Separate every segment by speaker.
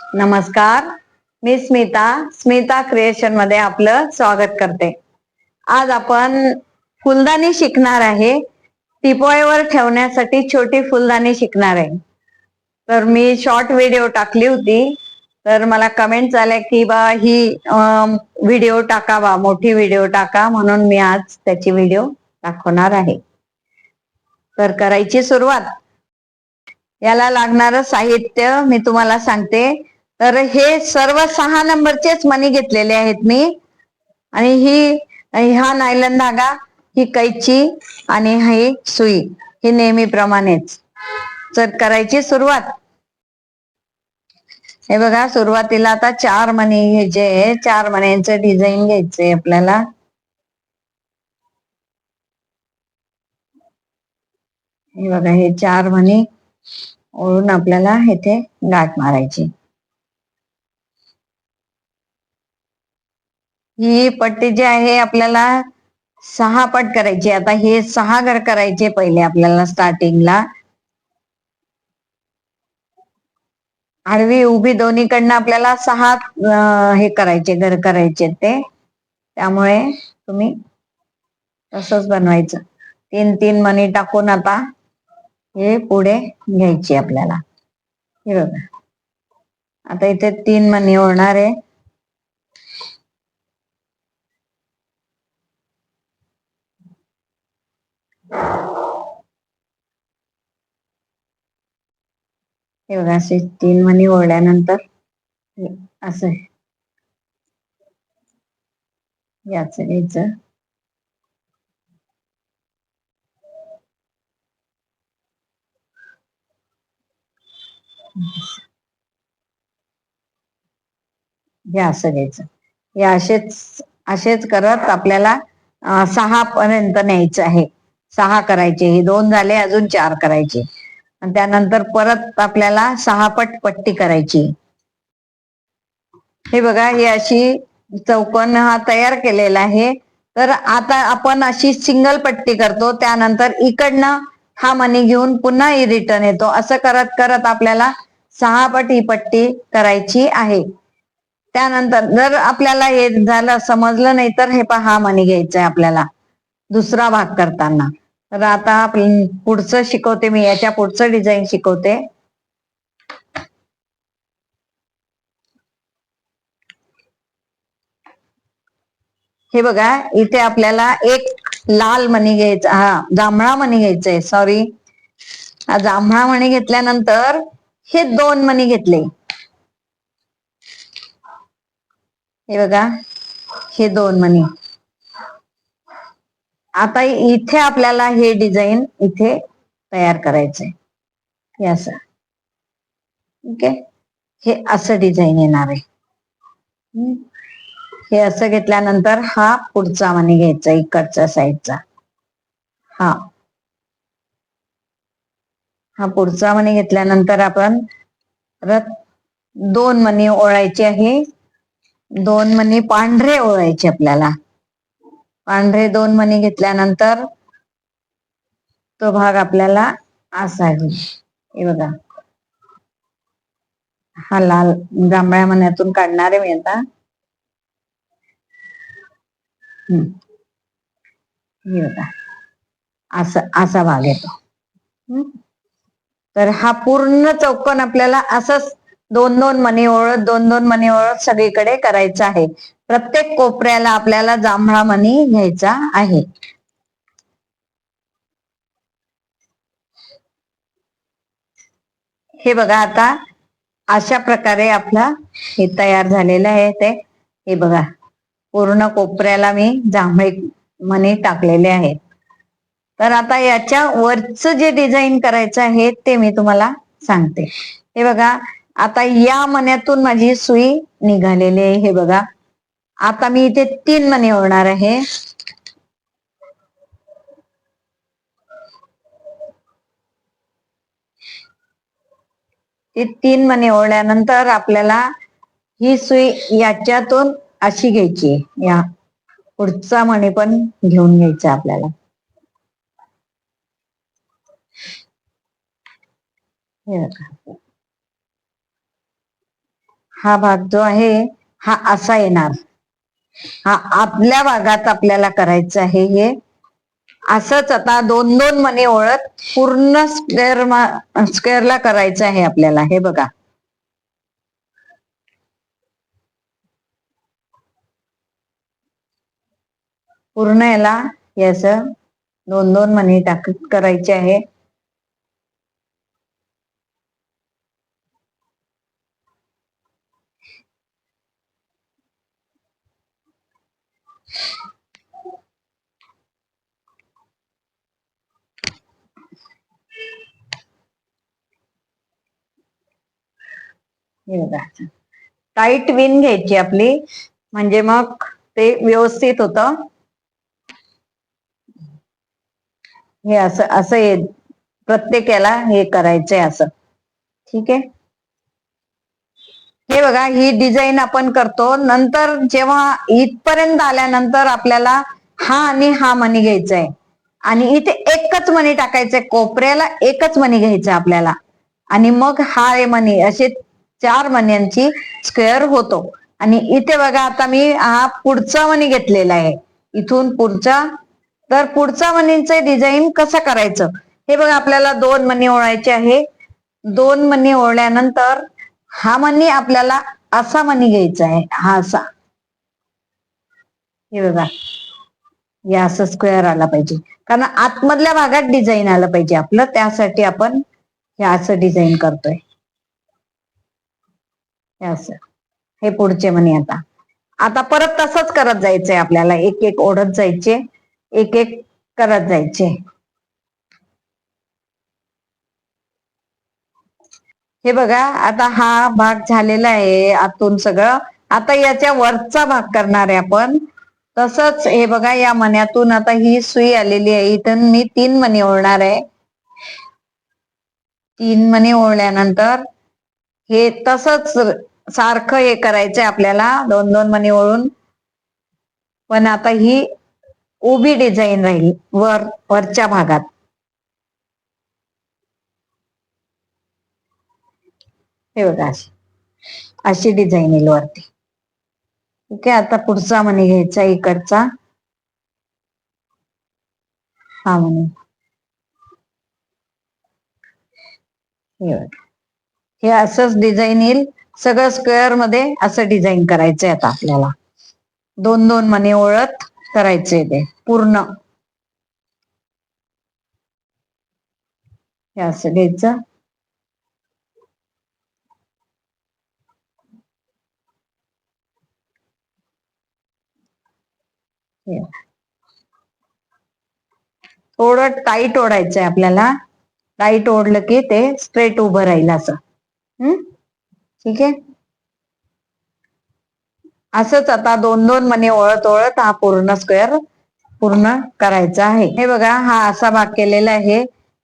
Speaker 1: नमस्कार. मी स्मिता. स्मिता क्रिएशनमध्ये आपलं स्वागत करते. आज आपण फुलदाणी शिकणार आहे. टिपोळेवर ठेवण्यासाठी छोटी फुलदाणी शिकणार आहे. तर मी शॉर्ट व्हिडिओ टाकली होती. तर मला कमेंट आल्या की बा ही व्हिडिओ टाकावा. मोठी व्हिडिओ टाका. म्हणून मी आज त्याची व्हिडिओ दाखवणार आहे. तर करायची सुरुवात. याला लागणारं साहित्य मी तुम्हाला सांगते. तर हे सर्व सहा नंबरचेच मणी घेतलेले आहेत मी. आणि ही हा नायलन धागा ही कैची आणि ही सुई ही नेहमीप्रमाणेच. तर करायची सुरुवात. हे बघा सुरुवातीला आता चार मणी घ्यायचे चार मण्यांचं डिझाईन घ्यायचंय आपल्याला. हे बघा हे चार मणी ओळून आपल्याला इथे गाठ मारायची. ही पट्टी जी आहे आपल्याला सहा पट करायची आता हे सहा घर करायचे पहिले आपल्याला स्टार्टिंगला आडवी उभी दोन्हीकडनं आपल्याला सहा हे करायचे घर करायचे ते. त्यामुळे तुम्ही तसंच बनवायचं. तीन तीन मनी टाकून आता हे पुढे घ्यायची आपल्याला. हे बघा. आता इथे तीन मनी होणार आहे. हे बघा असे तीन मनी ओढल्यानंतर असं याच घ्यायचं हे असं घ्यायचं. हे असेच असेच करत आपल्याला सहा पर्यंत न्यायचं आहे. सहा करायचे. हे दोन झाले अजून चार करायचे. आणि त्यानंतर परत आपल्याला सहा पट पट्टी करायची. हे बघा ही अशी चौकोन हा तयार केलेला आहे. तर आता आपण अशी सिंगल पट्टी करतो. त्यानंतर इकडनं हा मनी घेऊन पुन्हा रिटर्न येतो. असं करत करत आपल्याला सहा पट ही पट्टी करायची आहे. त्यानंतर जर आपल्याला हे झालं समजलं नाही तर हे पहा मनी घ्यायचं आहे आपल्याला. दुसरा भाग करताना. तर आता पुढचं शिकवते मी याच्या पुढचं डिझाईन शिकवते. हे बघा इथे आपल्याला एक लाल मणी घ्यायचा हा जांभळा मणी घ्यायचंय सॉरी हा जांभळा मणी घेतल्यानंतर हे दोन मणी घेतले. हे बघा हे दोन मणी. आता इथे आपल्याला हे डिझाईन इथे तयार करायचंय. हे असं. ओके? हे असं डिझाईन येणार आहे. हे असं घेतल्यानंतर हा पुढचा मणी घ्यायचा इकडच्या साईडचा. हा. हा पुढचा मणी घेतल्यानंतर आपण परत दोन मणी ओळायचे आहे. दोन मणी पांढरे ओळायचे आपल्याला. पांढरे दोन मणी घेतल्यानंतर तो भाग आपल्याला असा हे बघा. हा लाल जांभळ्या मण्यातून काढणार आहे मी आता. हे बघा. असा असा भाग येतो तर हा पूर्ण चौकोन आपल्याला असंच दोन दोन मनी ओळख दोन दोन मनी ओळख सगळीकडे करायचं आहे. प्रत्येक कोपऱ्याला आपल्याला जांभळा मणी घ्यायचा आहे. हे बघा आता अशा प्रकारे आपला हे तयार झालेलं आहे ते. हे बघा पूर्ण कोपऱ्याला मी जांभळे मणी टाकलेले आहेत. तर आता याच्या वरच जे डिझाईन करायचं आहे ते मी तुम्हाला सांगते. हे बघा आता या मण्यातून माझी सुई निघालेली आहे. हे बघा. आता मी इथे तीन मने ओढणार आहे. ते तीन मने ओढल्यानंतर आपल्याला ही सुई याच्यातून अशी घ्यायची या पुढचा मणी पण घेऊन घ्यायचा आपल्याला. हे बघा. हा भाग जो आहे हा असा येणार. हा आपल्या भागात आपल्याला करायचं आहे हे. असंच आता दोन दोन मने ओळख पूर्ण स्क्वेअर स्क्वेअरला करायचं आहे आपल्याला. हे बघा. पूर्ण याला याच असं दोन दोन मनी टाक करायचे आहे. हे बघा. टाईट विन घ्यायची आपली. म्हणजे मग ते व्यवस्थित होत. हे असं असं ये प्रत्येकाला हे करायचंय असं. ठीक आहे? हे बघा ही डिझाईन आपण करतो. नंतर जेव्हा इथपर्यंत आल्यानंतर आपल्याला हा आणि हा मणी घ्यायचा आहे आणि इथे एकच मणी टाकायचंय. कोपऱ्याला एकच मणी घ्यायचं आपल्याला. आणि मग हा हे मणी असे चार मण्यांची स्क्वेअर होतो. आणि इथे बघा आता मी हा पुढचा मणी घेतलेला आहे. इथून पुढचा. तर पुढचा मणीचं डिझाईन कसं करायचं? हे बघा आपल्याला दोन मणी ओळायचे आहे. दोन मणी ओळल्यानंतर हा मणी आपल्याला असा मणी घ्यायचा आहे. हा असा. हे बघा. या असं स्क्वेअर आला पाहिजे. कारण आतमधल्या भागात डिझाईन आलं पाहिजे आपलं. त्यासाठी आपण हे असं डिझाईन करतोय. असं. हे पुढचे म्हणे आता. आता परत तसंच करत जायचंय आपल्याला. एक एक ओढत जायचे. एक एक करत जायचे. हे बघा आता हा भाग झालेला आहे आतून सगळं. आता याच्या वरचा भाग करणार आहे आपण. तसंच हे बघा या मण्यातून आता ही सुई आलेली आहे. इथून मी तीन मणी ओढणार आहे. तीन मणी ओढल्यानंतर हे तसंच सारखं हे करायचंय आपल्याला दोन दोन मणी ओळून पण आता ही उभी डिझाईन राहील वर वरच्या भागात. हे बघा अशी. अशी डिझाईन येईल वरती. ठीक आहे आता पुढचा मणी घ्यायचा इकडचा. हा मणी. हे बघा. हे असंच डिझाईन येईल. सगळं स्क्वेअरमध्ये असं डिझाईन करायचंय आता आपल्याला. दोन दोन मने ओळत करायचे ते पूर्ण. हे असं घ्यायचं. थोडं टाईट ओढायचंय आपल्याला. टाईट ओढलं की ते स्ट्रेट उभं राहील असं. हम्म? ठीक आहे? असंच आता दोन दोन मने ओळत ओळत हा पूर्ण स्क्वेअर पूर्ण करायचा आहे. हे बघा हा असा भाग केलेला आहे.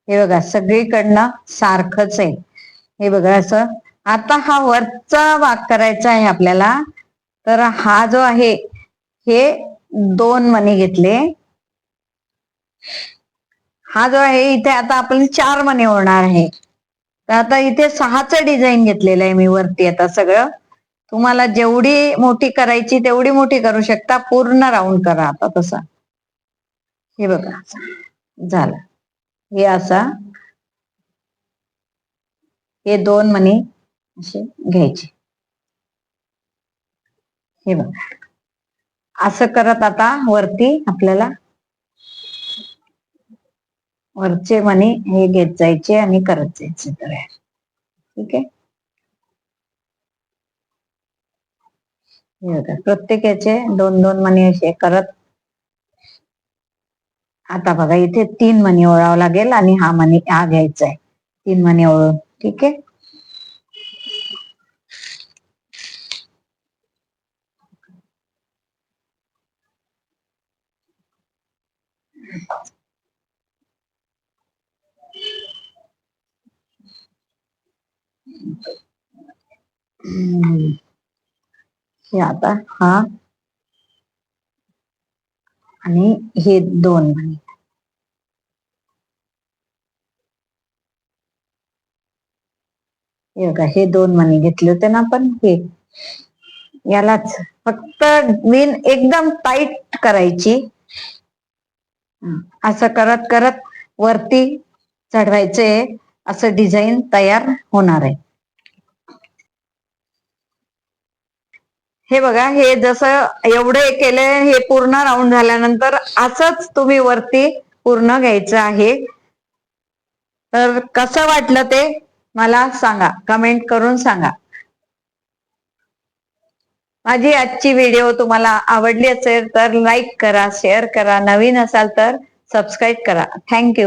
Speaker 1: हे बघा सगळीकडनं सारखंच आहे. हे बघा असं. आता हा वरचा भाग करायचा आहे आपल्याला. तर हा जो आहे हे दोन मने घेतले. हा जो आहे इथे आता आपण चार मने होणार आहे. तर आता इथे सहाचं डिझाईन घेतलेलं आहे मी वरती आता सगळं. तुम्हाला जेवढी मोठी करायची तेवढी मोठी करू शकता. पूर्ण राऊंड करा आता तसा. हे बघा. झालं. हे असा. हे दोन मणी असे घ्यायचे. हे बघा. असं करत आता वरती आपल्याला वरचे मणी हे घेत जायचे आणि करत जायचे तर ठीक आहे? प्रत्येकाचे दोन दोन मणी असे करत. आता बघा इथे तीन मणी ओळावं लागेल आणि हा मणी हा घ्यायचा आहे. तीन मणी ओळून ठीक आहे? हे आता हा. आणि हे दोन. म्हणे हे बघा हे दोन मणी घेतले होते ना आपण हे. यालाच. फक्त विण एकदम टाईट करायची. असं करत करत वरती चढवायचे असं डिझाईन तयार होणार आहे. हे बघा हे जसं एवढे केले हे पूर्ण राऊंड झाल्यानंतर असंच तुम्ही वरती पूर्ण घ्यायचं आहे. तर कसं वाटलं ते मला सांगा. कमेंट करून सांगा. माझी आजची व्हिडिओ तुम्हाला आवडली असेल तर लाईक करा शेअर करा. नवीन असाल तर सबस्क्राईब करा. थँक्यू